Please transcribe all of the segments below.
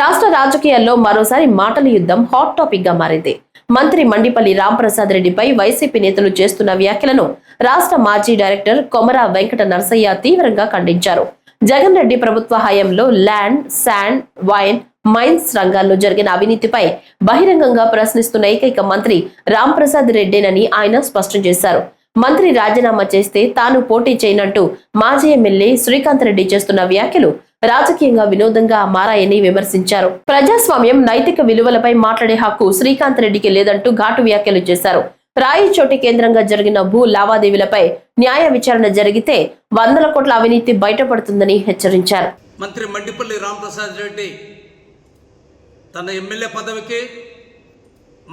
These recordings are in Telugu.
రాష్ట్ర రాజకీయాల్లో మరోసారి మాటల యుద్ధం హాట్ టాపిక్గా మారింది. మంత్రి మండిపల్లి రాంప్రసాద్ రెడ్డిపై వైసీపీ నేతలు చేస్తున్న వ్యాఖ్యలను రాష్ట్ర మాజీ డైరెక్టర్ కొమరా వెంకట నరసయ్య తీవ్రంగా ఖండించారు. జగన్ రెడ్డి ప్రభుత్వ హయాంలో ల్యాండ్ శాండ్ వైన్ మైన్స్ రంగాల్లో జరిగిన అవినీతిపై బహిరంగంగా ప్రశ్నిస్తున్న ఏకైక మంత్రి రాంప్రసాద్ రెడ్డేనని ఆయన స్పష్టం చేశారు. మంత్రి రాజీనామా చేస్తే తాను పోటీ చేయనంటూ మాజీ ఎమ్మెల్యే శ్రీకాంత్ రెడ్డి చేస్తున్న వ్యాఖ్యలు రాజకీయంగా వినోదంగా మారాయని విమర్శించారు. ప్రజాస్వామ్యం నైతిక విలువలపై మాట్లాడే హక్కు శ్రీకాంత్ రెడ్డికి లేదంటూ ఘాటు వ్యాఖ్యలు చేశారు. రాయిచోటి కేంద్రంగా జరిగిన భూ లావాదేవీలపై న్యాయ విచారణ జరిగితే వందల కోట్ల అవినీతి బయటపడుతుందని హెచ్చరించారు. మంత్రి మండిపల్లి రామప్రసాద్ రెడ్డి తన ఎమ్మెల్యే పదవికి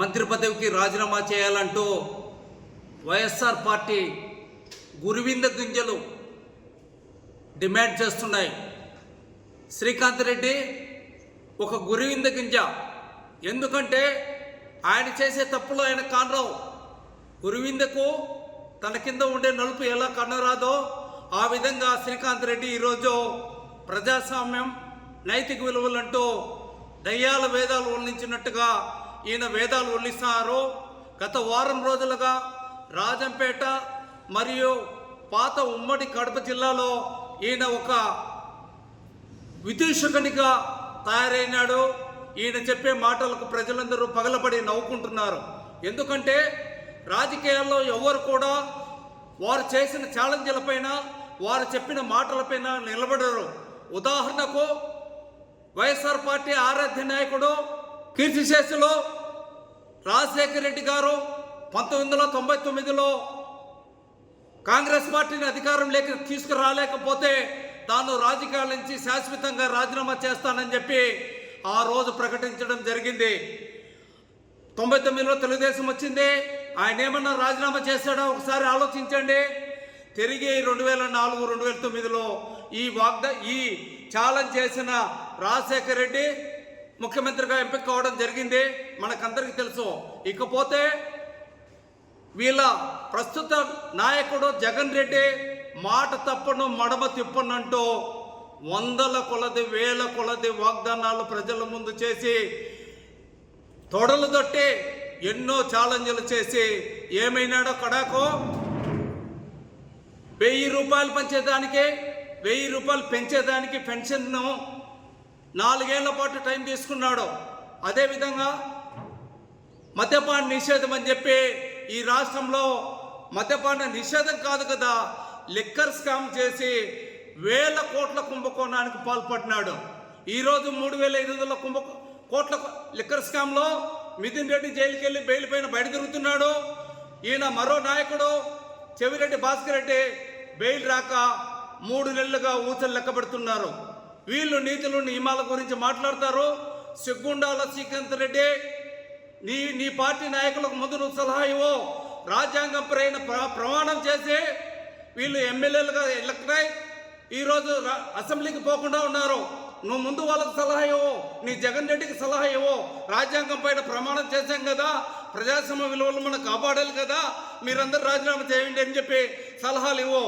మంత్రి పదవికి రాజీనామా చేయాలంటూ వైఎస్ఆర్ పార్టీ గురువింద గింజలు డిమాండ్ చేస్తున్నాయి. శ్రీకాంత్ రెడ్డి ఒక గురువింద గింజ. ఎందుకంటే ఆయన చేసే తప్పులు ఆయన కానరావు. గురువిందకు తన కింద ఉండే నలుపు ఎలా కనరాదో ఆ విధంగా శ్రీకాంత్ రెడ్డి ఈరోజు ప్రజాస్వామ్యం నైతిక విలువలంటూ దయ్యాల వేదాలు వర్ణించినట్టుగా ఈయన వేదాలు వర్ణిస్తున్నారు. గత వారం రోజులుగా రాజంపేట మరియు పాత ఉమ్మడి కడప జిల్లాలో ఈయన ఒక విదూషకునిగా తయారైనాడు. ఈయన చెప్పే మాటలకు ప్రజలందరూ పగలబడి నవ్వుకుంటున్నారు. ఎందుకంటే రాజకీయాల్లో ఎవరు కూడా వారు చేసిన ఛాలెంజ్లపైన వారు చెప్పిన మాటలపైన నిలబడరు. ఉదాహరణకు వైఎస్ఆర్ పార్టీ ఆరాధ్య నాయకుడు కీర్తిశేషులు రాజశేఖర రెడ్డి గారు పంతొమ్మిది వందల తొంభై తొమ్మిదిలో కాంగ్రెస్ పార్టీని అధికారం లేక తీసుకురాలేకపోతే తాను రాజకీయాల నుంచి శాశ్వతంగా రాజీనామా చేస్తానని చెప్పి ఆ రోజు ప్రకటించడం జరిగింది. తొంభై తొమ్మిదిలో తెలుగుదేశం వచ్చింది. ఆయన ఏమన్నా రాజీనామా చేశాడో? ఒకసారి ఆలోచించండి. తిరిగి రెండు వేల నాలుగు రెండు వేల తొమ్మిదిలో ఈ వాగ్దా ఈ ఛాలెంజ్ చేసిన రాజశేఖర రెడ్డి ముఖ్యమంత్రిగా ఎంపిక కావడం జరిగింది. మనకందరికీ తెలుసు. ఇకపోతే వీళ్ళ ప్రస్తుత నాయకుడు జగన్ రెడ్డి మాట తప్పను మడమ తిప్పనంటూ వందల కొలది వేల కొలది వాగ్దానాలు ప్రజల ముందు చేసి తొడలు తొట్టి ఎన్నో ఛాలెంజ్లు చేసి ఏమైనాడో కడాకో? వెయ్యి రూపాయలు పంచేదానికి వెయ్యి రూపాయలు పెంచేదానికి పెన్షన్ను నాలుగేళ్ళ పాటు టైం తీసుకున్నాడు. అదేవిధంగా మద్యపాన నిషేధం అని చెప్పి ఈ రాష్ట్రంలో మద్యపాన నిషేధం కాదు కదా లిక్కర్ స్కామ్ చేసి వేల కోట్ల కుంభకోణానికి పాల్పడినాడు. ఈరోజు మూడు వేల ఐదు వందల కుంభ కోట్ల లిక్కర్ స్కామ్లో మిథున్ రెడ్డి జైలుకి వెళ్ళి బెయిల్ పైన బయట తిరుగుతున్నాడు. ఈయన మరో నాయకుడు చెవిరెడ్డి భాస్కర్ రెడ్డి బెయిల్ రాక మూడు నెలలుగా ఊచలు లెక్కబెడుతున్నారు వీళ్ళు నీతులు నియమాల గురించి మాట్లాడతారు. సిగ్గుండాల శ్రీకాంత్ రెడ్డి నీ నీ పార్టీ నాయకులకు ముందు నువ్వు సలహా ఇవ్వు. రాజ్యాంగం ప్ర- ప్రమాణం చేసి వీళ్ళు ఎమ్మెల్యేలుగా ఎలక్ట్ ఈరోజు అసెంబ్లీకి పోకుండా ఉన్నారు. నువ్వు ముందు వాళ్ళకి సలహా ఇవ్వు నీ జగన్ రెడ్డికి సలహా ఇవ్వు. రాజ్యాంగం పైన ప్రమాణం చేశాం కదా ప్రజాస్వామ్య విలువలు మనం కాపాడాలి కదా మీరందరూ రాజీనామా చేయండి అని చెప్పి సలహాలు ఇవ్వు.